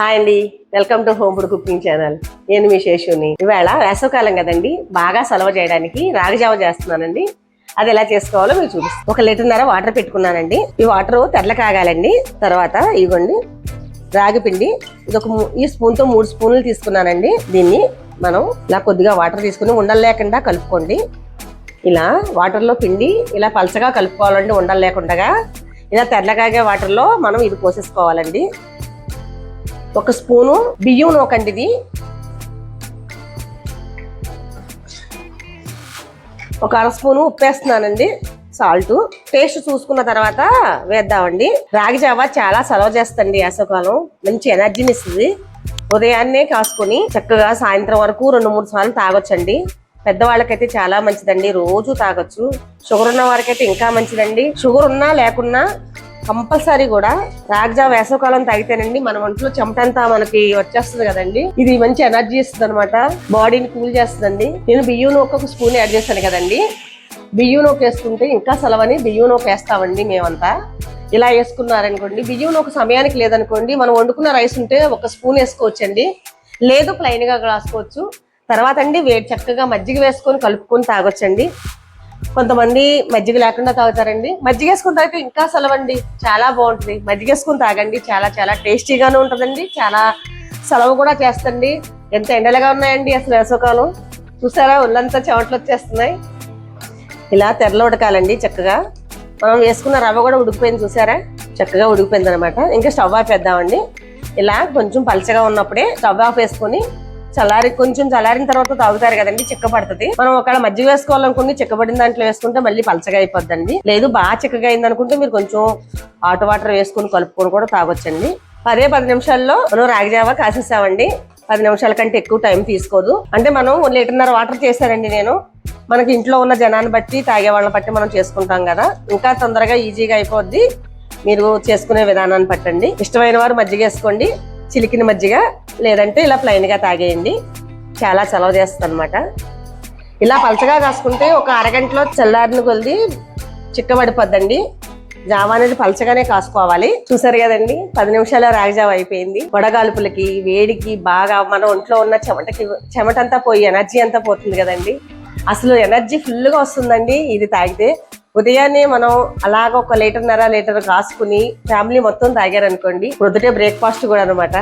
Hi అండి. Welcome to home food cooking channel. నేను మీ శేషుని. ఇవాళ వేసవకాలం కదండి. బాగా సలవ చేయడానికి రాగిజావ చేస్తున్నానండి. అది ఎలా చేసుకోవాలో మీరు చూపిస్తాను ఒక లీటర్న్నర వాటర్ పెట్టుకున్నానండి. ఈ వాటర్ తెరల కాగాలండి. తర్వాత ఇవ్వండి. రాగి పిండి. ఇది ఒక ఈ స్పూన్తో మూడు స్పూన్లు తీసుకున్నానండి. దీన్ని మనం ఇలా కొద్దిగా వాటర్ తీసుకుని ఉండలు లేకుండా కలుపుకోండి. ఇలా వాటర్లో పిండి ఇలా పలచగా కలుపుకోవాలండి ఉండలు లేకుండా. ఇలా తెల్లగాగే వాటర్లో మనం ఇది పోసేసుకోవాలండి. ఒక స్పూను బియ్యం నూకండి ఇది ఒక అర స్పూను ఉప్పు వేస్తున్నానండి సాల్ట్. టేస్ట్ చూసుకున్న తర్వాత వేద్దామండి. రాగి జావ చాలా సెలవు చేస్తండి వేసవకాలం. మంచి ఎనర్జీని ఇస్తుంది ఉదయాన్నే కాసుకొని చక్కగా సాయంత్రం వరకు రెండు మూడు సార్లు తాగొచ్చండి. పెద్దవాళ్ళకైతే చాలా మంచిదండి. రోజు తాగొచ్చు. షుగర్ ఉన్న వారికైతే ఇంకా మంచిదండి. షుగర్ ఉన్నా లేకున్నా కంపల్సరీ కూడా రాగ్జా వేసవకాలం తాగితేనండి మన ఒంట్లో చెమటంతా మనకి వచ్చేస్తుంది కదండి. ఇది మంచి ఎనర్జీ ఇస్తుంది అనమాట బాడీని కూల్ చేస్తుందండి. నేను బియ్యం ఒక్కొక్క స్పూన్ యాడ్ చేశాను కదండి. బియ్యం నూక వేసుకుంటే ఇంకా సెలవని బియ్యం నూక వేస్తామండి మేమంతా. ఇలా వేసుకున్నారనుకోండి బియ్యం ఒక సమయానికి లేదనుకోండి మనం వండుకున్న రైస్ ఉంటే ఒక స్పూన్ వేసుకోవచ్చండి. లేదు plain గా రాసుకోవచ్చు. తర్వాత అండి వేడి చక్కగా మజ్జిగ వేసుకొని కలుపుకొని తాగొచ్చండి. కొంతమంది మజ్జిగ లేకుండా తాగుతారండి. మజ్జిగ వేసుకుని తాగితే ఇంకా సెలవండి. చాలా బాగుంటుంది. మజ్జిగ వేసుకుని తాగండి. చాలా చాలా టేస్టీగానే ఉంటుందండి. చాలా సెలవు కూడా చేస్తండి. ఎంత ఎండలుగా ఉన్నాయండి అసలు వేసవకాలం. చూసారా? ఒళ్ళంతా చెమటలు వచ్చేస్తున్నాయి. ఇలా తెరలు ఉడకాలండి చక్కగా. మనం వేసుకున్న రవ్వ కూడా ఉడికిపోయింది చూసారా? చక్కగా ఉడికిపోయింది అనమాట ఇంకా స్టవ్ ఆఫ్ వేద్దామండి ఇలా కొంచెం పలచగా ఉన్నప్పుడే స్టవ్ ఆఫ్ వేసుకొని చల్లారి కొంచెం చల్లారిన తర్వాత తాగుతారు కదండి చిక్క పడుతుంది. మనం ఒకవేళ మజ్జిగ వేసుకోవాలనుకుంటే చిక్కబడిన దాంట్లో వేసుకుంటే మళ్ళీ పలచగా అయిపోద్దండి. లేదు బాగా చిక్కగా అయింది అనుకుంటే మీరు కొంచెం హాట్ వాటర్ వేసుకొని కలుపుకొని కూడా తాగొచ్చండి. పదే పది నిమిషాల్లో మనం రాగి జావా కాసేసామండి. పది నిమిషాల కంటే ఎక్కువ టైం తీసుకోదు. అంటే మనం లీటర్న్నర వాటర్ చేశానండి నేను. మనకి ఇంట్లో ఉన్న జనాన్ని బట్టి తాగే వాళ్ళని బట్టి మనం చేసుకుంటాం కదా. ఇంకా తొందరగా ఈజీగా అయిపోద్ది. మీరు చేసుకునే విధానాన్ని పట్టండి ఇష్టమైన వారు మజ్జిగ వేసుకోండి. చిలికిన మజ్జిగ లేదంటే ఇలా plain గా తాగేయండి. చాలా చలవ చేస్తుంది అనమాట ఇలా పలచగా కాసుకుంటే ఒక అరగంటలో చల్లారిన కొలిది చిక్కబడిపోద్దండి. జావ అనేది పలచగానే కాసుకోవాలి. చూసారు కదండి పది నిమిషాల రాగిజావ అయిపోయింది. వడగాల్పులకి వేడికి బాగా మన ఒంట్లో ఉన్న చెమటకి చెమటంతా పోయి ఎనర్జీ అంతా పోతుంది కదండి. అసలు ఎనర్జీ ఫుల్గా వస్తుందండి ఇది తాగితే. ఉదయాన్నే మనం అలాగ ఒక లీటర్న్నర లీటర్ కాసుకుని ఫ్యామిలీ మొత్తం తాగారనుకోండి ప్రొద్దుటే బ్రేక్ఫాస్ట్ కూడా అనమాట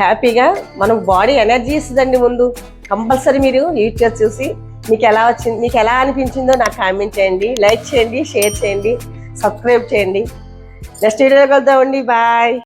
హ్యాపీగా మనం బాడీ ఎనర్జీ ఇస్తుందండి ముందు. కంపల్సరీ మీరు యూజ్ చేసి చూసి మీకు ఎలా వచ్చింది మీకు ఎలా అనిపించిందో నాకు కామెంట్ చేయండి లైక్ చేయండి షేర్ చేయండి సబ్స్క్రైబ్ చేయండి. నెక్స్ట్ వీడియోలో కలుద్దామండి. బాయ్.